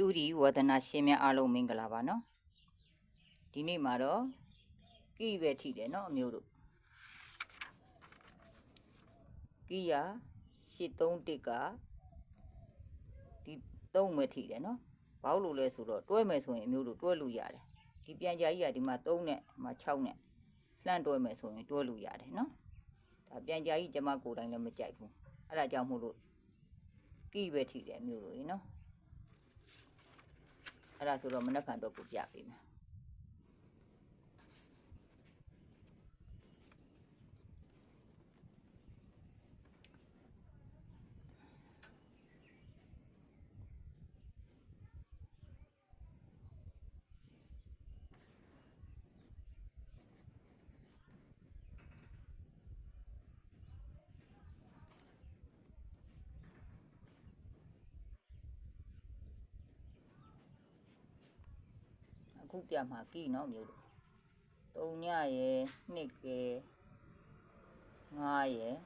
တူဒီဝဒနာရှင်များအားလုံးမင်္ဂလာပါနော်ဒီနေ့မှာတော့ကိပဲထိတယ်နော်အမျိုးတို့ကိယာ831ကဒီ3ပဲထိတယ်နော်ဘာလို့လဲဆိုတော့တွဲမယ်ဆိုရင်အမျိုးတို့တွဲလို့ရတယ်ဒီပြန်ကြာကြီးကဒီမှာ3နဲ့ဒီမှာ6နဲ့လှမ်းတွဲမယ်ဆိုရင်တွဲလို့ရတယ်နော်ဒါပြန်ကြာကြီးကျမကိုယ်တိုင်လည်းမကြိုက်ဘူးအဲ့ဒါကြောင့်မို့လို့ကိပဲထိတယ်အမျိုးတို့ရေနော် အဲ့ဒါဆိုတော့မနက်ဖြန်တော့ကိုပြပေးမယ် အခုပြမှာကီနော်မျိုးတို့တုံညရယ်နှစ်ကယ်ငါးရယ်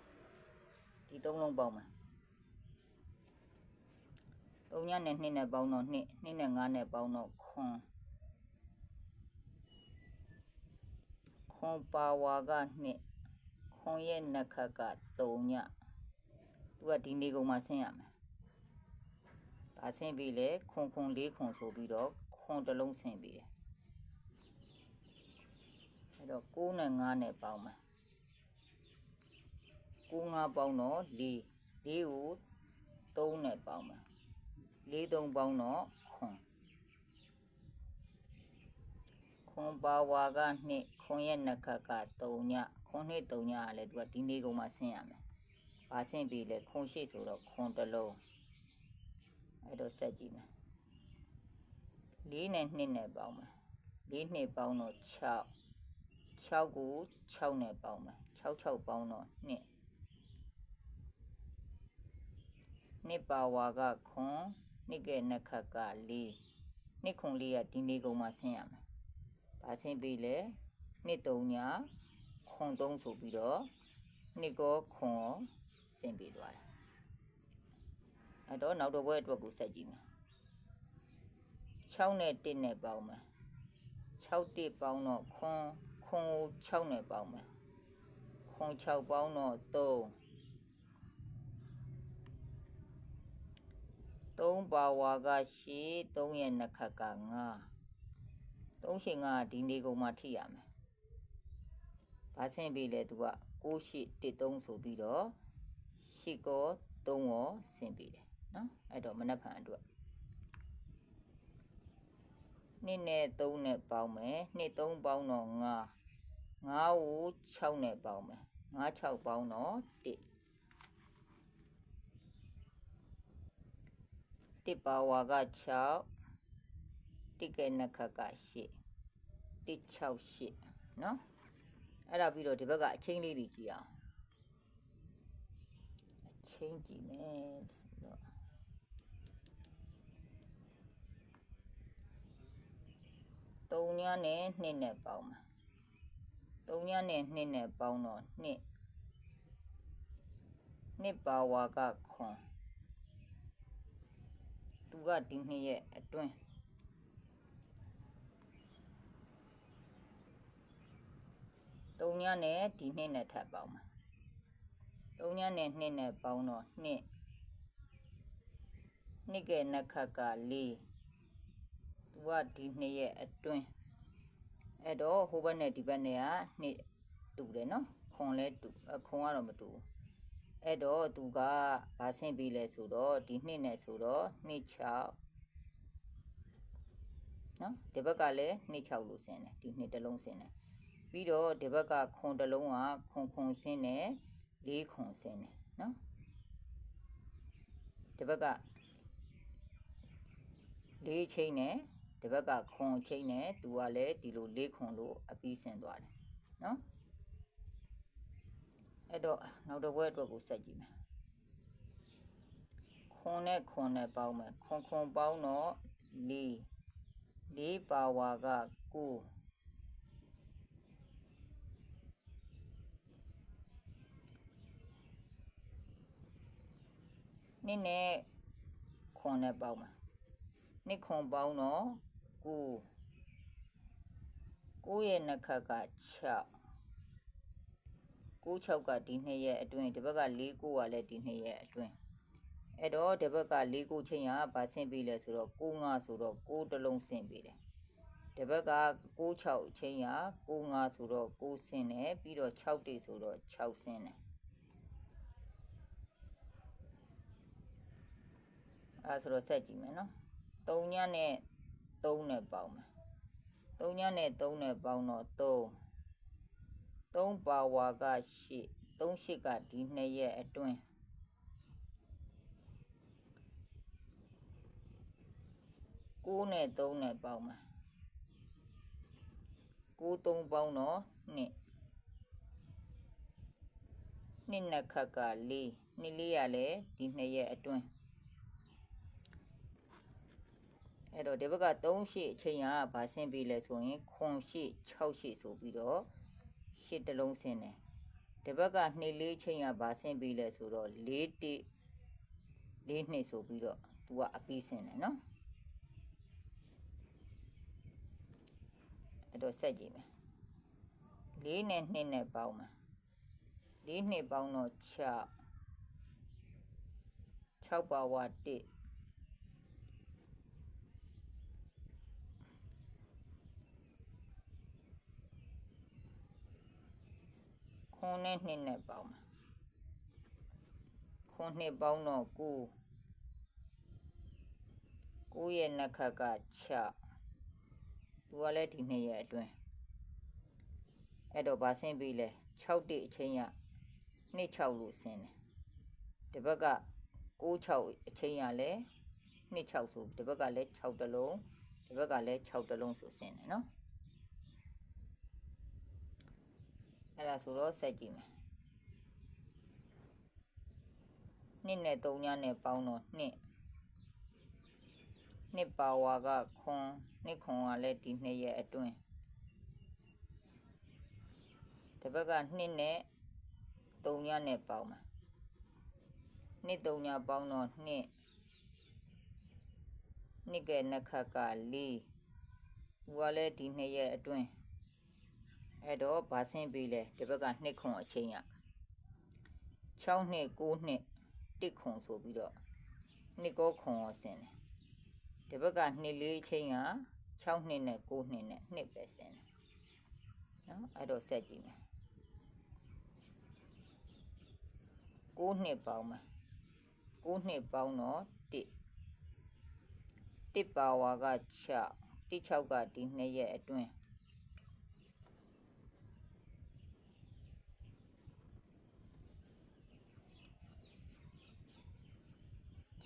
ဒီသုံးလုံးပေါင်းမှာတုံညနဲ့နှစ်နဲ့ပေါင်းတော့နှစ်နှစ်နဲ့ငါးနဲ့ပေါင်းတော့ခွန်ခွန်ပါဝါကနှစ်ခွန်ရဲ့နက်ခတ်ကတုံညသူကဒီနေကုန်မှာဆင်းရမယ်ဒါဆင်းပြီးလေခွန်ခွန်လေးခွန်ဆိုပြီးတော့ခွန်တစ်လုံးဆင်းပြီးတယ် အဲ့တော့6နဲ့9နဲ့ပေါင်းမယ်9 5ပေါင်းတော့4 4ကို3နဲ့ပေါင်းမယ်4 3ပေါင်းတော့ခွန်ခွန်ပါဝါကနှစ်ခွန်ရဲ့နခတ်က3ညခွန်နှစ်3ညကလည်းသူကဒီနေကုန်မှာဆင်းရမယ်ပါဆင်းပြီးလေခွန်ရှိဆိုတော့ခွန်တစ်လုံးအဲ့တော့ဆက်ကြည့်မယ်4နဲ့2နဲ့ပေါင်းမယ်4နှစ်ပေါင်းတော့6 6ကို6နဲ့ပေါင်းမယ်6 6ပေါင်းတော့2နှစ်ပါဝါကခွန်နှစ်ကဲနှစ်ခတ်က4နှစ်ခွန်လေးကဒီနေကုန်မှာဆင်းရမယ်။ဒါဆင်းပြီးလေနှစ်3ညခွန်3ဆိုပြီးတော့နှစ်ကောခွန်ရောဆင်းပြီးသွားတယ်။အဲ့တော့နောက်တော့ဘွဲအတွက်ကိုဆက်ကြည့်မယ်။6နဲ့1နဲ့ပေါင်းမယ်။6တစ်ပေါင်းတော့ခွန် ခွန်ကို6နဲ့ပေါင်းမယ်ခွန်6ပေါင်းတော့3 3ပါဝါကရှေ3ရဲ့နှစ်ခတ်က9 3ရှင်ကဒီနေကုန်မှာထိရမယ်ဘာဆင်းပြီးလဲသူက6ရှိ13ဆိုပြီးတော့ရှစ်ကော3ရောဆင်းပြီးတယ်နော်အဲ့တော့မနက်ဖြန်အတွက်နှစ်နဲ့3နဲ့ပေါင်းမယ်နှစ်3ပေါင်းတော့9 9ကို6နဲ့ပေါင်းမယ်9 6ပေါင်းတော့1 1ပါဝါက6 1ကဲနှစ်ခတ်က8 1 6 8เนาะအဲ့ဒါပြီးတော့ဒီဘက်ကအချင်းလေးတွေကြည့်အောင်အချင်းကြည့်မယ်ဆိုတော့3ညနဲ့2နဲ့ပေါင်းမယ် 3ညနဲ့2နဲ့ပေါင်းတော့2နှစ်ပါဝါကခွန်သူကဒီနှစ်ရဲ့အတွင်း3ညနဲ့ဒီနှစ်နဲ့ထပ်ပေါင်းမှာ3ညနဲ့2နဲ့ပေါင်းတော့2နှစ်ကဲနှစ်ခတ်က4သူကဒီနှစ်ရဲ့အတွင်း အဲ့တော့ဟိုဘက်နဲ့ဒီဘက်နဲ့ကနှစ်တူတယ်နော်ခွန်လဲတူအခွန်ကတော့မတူဘူးအဲ့တော့သူကဗာဆင့်ပြီးလဲဆိုတော့ဒီနှစ်နဲ့ဆိုတော့နှစ်6နော်ဒီဘက်ကလည်းနှစ်6လို့ဆင်းတယ်ဒီနှစ်တစ်လုံးဆင်းတယ်ပြီးတော့ဒီဘက်ကခွန်တစ်လုံးကခွန်ခွန်ဆင်းတယ်လေးခွန်ဆင်းတယ်နော်ဒီဘက်ကလေးချင်းနဲ့ ဒီဘက်ကခွန်ချင်းနဲ့သူကလည်းဒီလိုလေးခွန်လို့အပြီးဆင်းသွားတယ်နော်အဲ့တော့နောက်တစ်ဘွဲအတွက်ကိုဆက်ကြည့်မယ်ခွန်နဲ့ခွန်နဲ့ပေါင်းမယ်ခွန်ခွန်ပေါင်းတော့၄၄ပါဝါက9နင်းနဲ့ခွန်နဲ့ပေါင်းမယ်နှစ်ခွန်ပေါင်းတော့ ကိုကိုရဲ့နှစ်ခက်က6 6 6ကဒီနှစ်ရဲ့အတွင်းဒီဘက်က4 9ကလည်းဒီနှစ်ရဲ့အတွင်းအဲ့တော့ဒီဘက်က4 9ချင်းကဗာဆင်းပြီးလဲဆိုတော့9 5ဆိုတော့6တလုံးဆင်းပြီးတယ်ဒီဘက်က6 6ချင်းက9 5ဆိုတော့6ဆင်းတယ်ပြီးတော့6တိဆိုတော့6ဆင်းတယ်အဲဆိုတော့ဆက်ကြည့်မယ်နော်3ညနဲ့ 3နဲ့ပေါင်းမယ်3ညနဲ့3နဲ့ပေါင်းတော့3 3ပါဝါက8 3 8ကဒီနှစ်ရဲ့အတွင်း9နဲ့3နဲ့ပေါင်းမှာ9 3ပေါင်းတော့2နှစ်နှစ်ခက်က4နှစ်လေးရလဲဒီနှစ်ရဲ့အတွင်း အဲ့တော့ဒီဘက်က3ရှိအချိန်ကဘာဆင်းပြီးလဲဆိုရင်ခွန်ရှိ6ရှိဆိုပြီးတော့ရှစ်တလုံးဆင်းတယ်ဒီဘက်က2လေးချိန်ကဘာဆင်းပြီးလဲဆိုတော့4တိ4နှစ်ဆိုပြီးတော့သူကအပြီးဆင်းတယ်နော်အဲ့တော့ဆက်ကြည့်မယ်4နဲ့2နဲ့ပေါင်းမယ်4နှစ်ပေါင်းတော့6 6ပါဝါ1 ခွန်းနဲ့နှစ်နဲ့ပေါင်းမှာခွန်းနှစ်ပေါင်းတော့9 9ရဲ့နှစ်ခက်က6သူကလည်းဒီနှစ်ရဲ့အတွင်းအဲ့တော့ဗာဆင်းပြီးလဲ6တိအချင်းရနှစ်6လို့ဆင်းတယ်ဒီဘက်က6 6အချင်းရလဲနှစ်6ဆိုဒီဘက်ကလည်း6တလုံးဒီဘက်ကလည်း6တလုံးဆိုဆင်းတယ်နော် အဲ့ဒါဆိုတော့ဆက်ကြည့်မယ်နှစ်နဲ့3ညနဲ့ပေါင်းတော့နှစ်နှစ်ပါဝါကခွန်နှစ်ခွန်ကလည်းဒီနှစ်ရဲ့အတွင်းဒီဘက်ကနှစ်နဲ့3ညနဲ့ပေါင်းမှာနှစ်3ညပေါင်းတော့နှစ်နှစ်ကနှစ်ခတ်က4သူကလည်းဒီနှစ်ရဲ့အတွင်း အဲ့တော့ဗာဆင်းပြီးလဲဒီဘက်ကနှစ်ခွန်အချင်းရ6နှစ်9နှစ်တစ်ခွန်ဆိုပြီးတော့နှစ်ကောခွန်ရောဆင်းတယ်ဒီဘက်ကနှစ်လေးချင်းက6နှစ်နဲ့9နှစ်နဲ့နှစ်ပဲဆင်းတယ်နော်အဲ့တော့ဆက်ကြည့်မယ်9နှစ်ပေါင်းမယ်9နှစ်ပေါင်းတော့1 1ပါဝါက6 1 6ကဒီနှစ်ရဲ့အတွင်း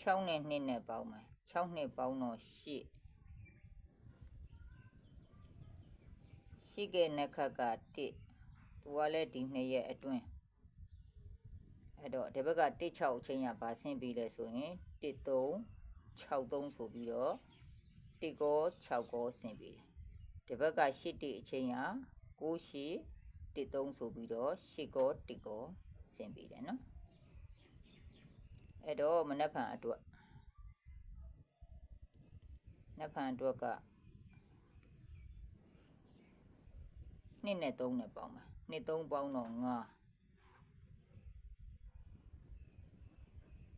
6နဲ့2နဲ့ပေါင်းမယ်6နဲ့ပေါင်းတော့8ရှိကဲနှစ်ခက်က1သူကလည်းဒီနှစ်ရဲ့အတွင်းအဲ့တော့ဒီဘက်က1 6အချင်းရပါဆင်းပြီးလဲဆိုရင်1 3 6 3ဆိုပြီးတော့1ကို6ကိုဆင်းပြီးတယ်ဒီဘက်က8တိအချင်းရ9ရှိ1 3ဆိုပြီးတော့8ကို1ကိုဆင်းပြီးတယ်နော် အဲ့တော့မနက်ဖြန်အတွက်နက်ဖြန်အတွက်ကနှစ်နဲ့3နဲ့ပေါင်းပါနှစ်3ပေါင်းတော့9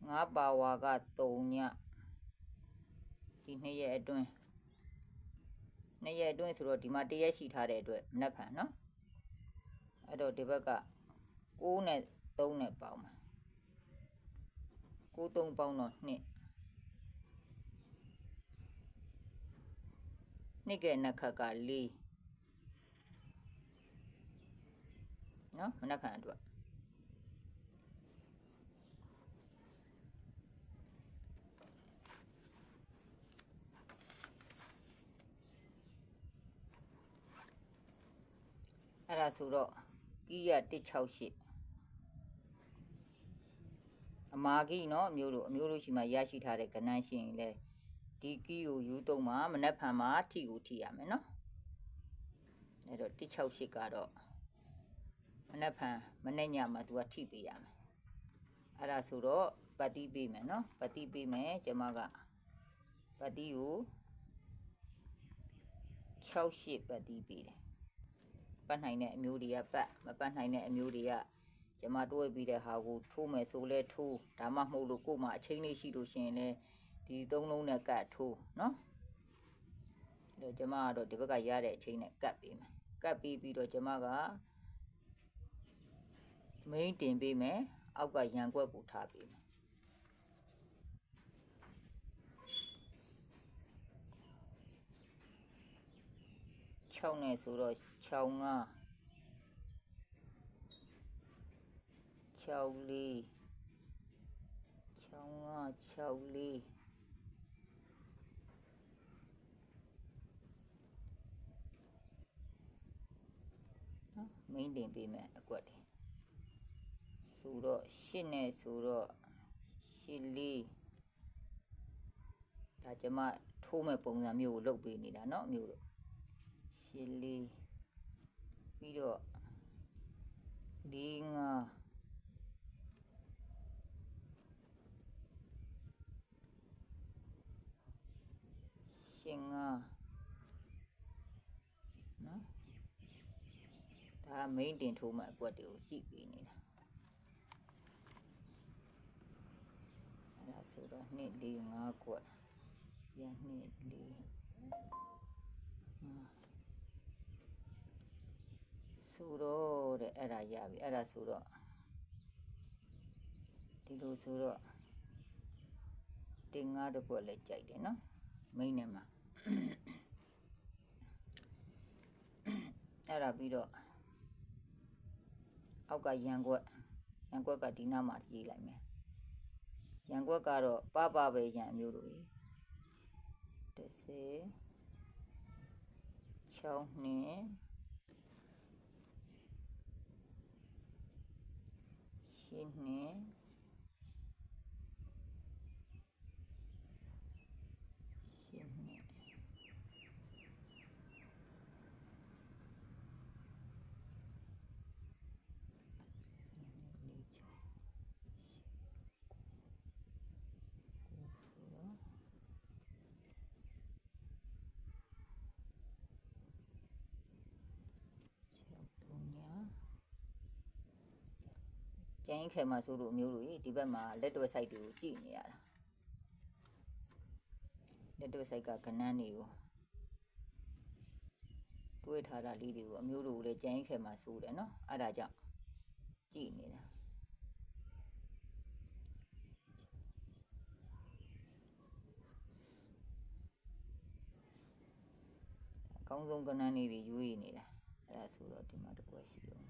9ပါဝါက3ညဒီနှစ်ရဲ့အတွင်းနှစ်ရဲ့အတွင်းဆိုတော့ဒီမှာတရက်ရှိထားတဲ့အတွက်မနက်ဖြန်နော်အဲ့တော့ဒီဘက်က6နဲ့3နဲ့ပေါင်းပါ 9 3ပေါင်းတော့2နှစ်ကဲနှစ်ခက်က4နော်မနက်ဖြန်အတွက်အဲ့ဒါဆိုတော့ကီးရ168 အမာကိနော်အမျိုးတို့အမျိုးတို့ရှိမှရရှိထားတဲ့ကဏ္ဍရှင်လေဒီကီကိုယူသုံးမှာမနှက်ဖန်မှာထီကိုထီရမယ်နော်အဲ့တော့168ကတော့မနှက်ဖန်မနှက်ညမှာ तू ကထီပေးရမယ်အဲ့ဒါဆိုတော့ပတ်တိပေးမယ်နော်ပတ်တိပေးမယ်ကျမကပတ်တိကို68ပတ်တိပေးတယ်ပတ်နိုင်တဲ့အမျိုးတွေကပတ်မပတ်နိုင်တဲ့အမျိုးတွေက ကျမတွေးပြီးတဲ့ဟာကိုထိုးမယ်ဆိုလဲထိုးဒါမှမဟုတ်လို့ကို့မှာအချိန်လေးရှိလို့ရှိရင်လည်းဒီသုံးလုံးနဲ့ကတ်ထိုးနော်ဒါကျမကတော့ဒီဘက်ကရတဲ့အချိန်နဲ့ကတ်ပေးမယ်ကတ်ပြီးပြီးတော့ကျမကမိန်တင်ပေးမယ်အောက်ကရန်ကွက်ကိုထားပေးမယ်6နဲ့ဆိုတော့6 5 6လေး6 5 6လေးနော်မိန်တင်ပေးမယ်အကွက်တွေ ဆိုတော့ရှစ်နဲ့ဆိုတော့ရှစ်လေးဒါကျမထိုးမဲ့ပုံစံမျိုးကိုလုပ်ပေးနေတာเนาะမျိုးတို့ရှစ်လေးပြီးတော့လေးငါ ရှင်းငါနော်ဒါက main တင်ထိုးမဲ့အကွက်တွေကိုကြည့်ပေးနေတာအဲ့ဒါဆိုတော့2 4 5ကွက်ရ2 4ဆိုတော့တဲ့အဲ့ဒါရပြီအဲ့ဒါဆိုတော့ဒီလိုဆိုတော့တင်ငါတစ်ကွက်လည်းကြိုက်တယ်နော်မိန်းနဲ့မှာ အဲ့ဒါပြီးတော့အောက်ကရန်ကွက်ရန်ကွက်ကဒီနားမှာရေးလိုက်မယ်ရန်ကွက်ကတော့ပပပဲရန်အမျိုးတို့ရေ30 6နှစ်ရှင်းနှစ်ရှင်းနှစ်လေးချော ကျင်းခဲမှာဆိုလို့အမျိုးတို့ဒီဘက်မှာလက်တွဲ site တွေကိုကြည့်နေရတာလက်တွဲ site ကကနန်းတွေကိုတွေးထားတာလေးတွေကိုအမျိုးတို့လည်းကျင်းခဲမှာစိုးတယ်နော်အဲ့ဒါကြောင့်ကြည့်နေတာအကောင်းဆုံးကနန်းလေးတွေရွေးနေတာအဲ့ဒါဆိုတော့ဒီမှာတစ်ခုရှိအောင်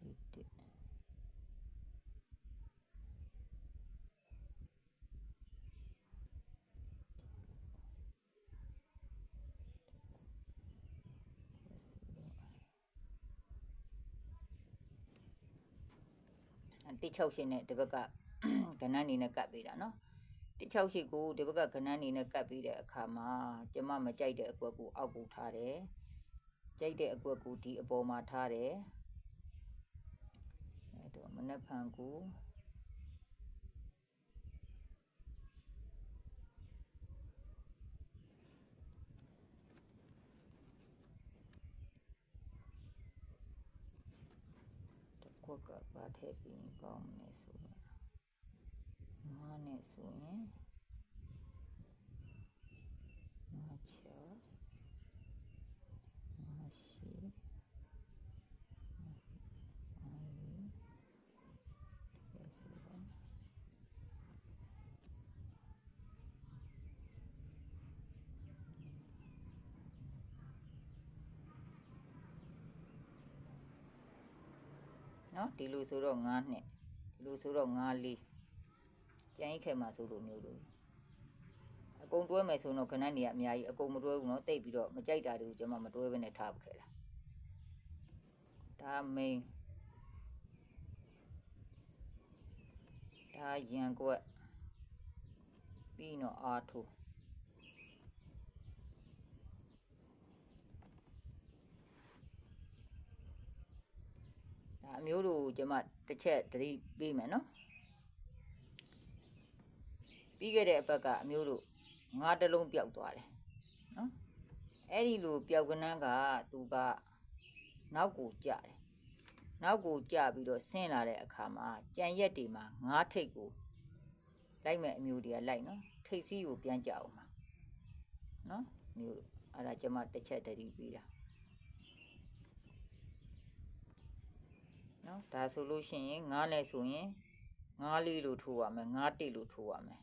ဒီတစ် အတိ6ရှင်းနဲ့ဒီဘက်ကကဏ္ဍအနေနဲ့ကတ်ပေးတာနော်တိ6ရှိကိုဒီဘက်ကကဏ္ဍအနေနဲ့ကတ်ပေးတဲ့အခါမှာကျမမကြိုက်တဲ့အကွက်ကိုအောက်ကိုထားတယ်ကြိုက်တဲ့အကွက်ကိုဒီအပေါ်မှာထားတယ်အဲ့တော့မနက်ဖြန်ကို တစ်ခွက်ကပါထည့်ပြီးရင်ကောင်းမယ်ဆိုတော့ငါးနဲ့ဆိုရင်ငါးချောငါးရှိငါးလေး Yes, we go. နော်ဒီလိုဆိုတော့9နှစ်ဒီလိုဆိုတော့9လေးကျန်ရင်ခဲမှာဆိုလို့မျိုးလို့အကုန်တွဲမယ်ဆိုတော့ခဏနေရအများကြီးအကုန်မတွဲဘူးနော်တိတ်ပြီးတော့မကြိုက်တာတွေကိုကျွန်မမတွဲဘဲနဲ့ထားပခဲ့တာဒါ main ဒါရန်ကွက်ပြီးတော့အာထိုး ဒါအမျိုးတို့ကျွန်မတစ်ချက်သတိပေးမယ်နော်ပြီးခဲ့တဲ့အပတ်ကအမျိုးတို့ငါးတစ်လုံးပျောက်သွားတယ်နော်အဲ့ဒီလိုပျောက်ကနန်းကသူကနောက်ကိုကြတယ်နောက်ကိုကြပြီးတော့ဆင်းလာတဲ့အခါမှာကြံရက်တွေမှာငါးထိတ်ကိုလိုက်မဲ့အမျိုးတွေကလိုက်နော်ထိတ်စီးကိုပြန်ကြအောင်မှာနော်မျိုးတို့အဲ့ဒါကျွန်မတစ်ချက်တတိပြီးတာ နော်ဒါဆိုလို့ရှိရင်ငါးနဲ့ဆိုရင်ငါးလေးလို့ထိုးရမယ်ငါးတိတ်လို့ထိုးရမယ်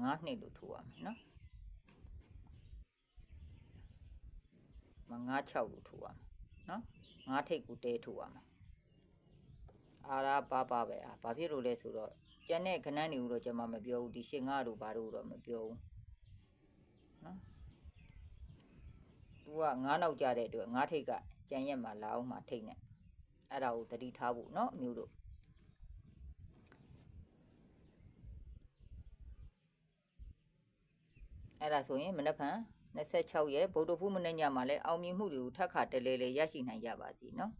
ငါးနှစ်လို့ထိုးရမယ်နော်မငါး6လို့ထိုးရမယ်နော်ငါးထိတ်ကိုတဲထိုးရမယ်အာရာပါပါပဲအာဘာဖြစ်လို့လဲဆိုတော့ကျန်တဲ့ခဏန်းတွေကိုတော့ကျွန်မမပြောဘူးဒီရှင်းငါတို့ဘာတို့တော့မပြောဘူးနော်သူကငါးနောက်ကြတဲ့အတွက်ငါးထိတ်ကကြံရက်မှာလာအောင်မှာထိတ်နဲ့ အဲ့ဒါကိုသတိထားဖို့เนาะအမျိုးတို့အဲ့ဒါဆိုရင်မနက်ဖြန်26ရက်ဗုဒ္ဓဖူးမနေ့ညမှာလည်းအောင်မြင်မှုတွေကိုထပ်ခါတလဲလဲရရှိနိုင်ကြပါစီเนาะ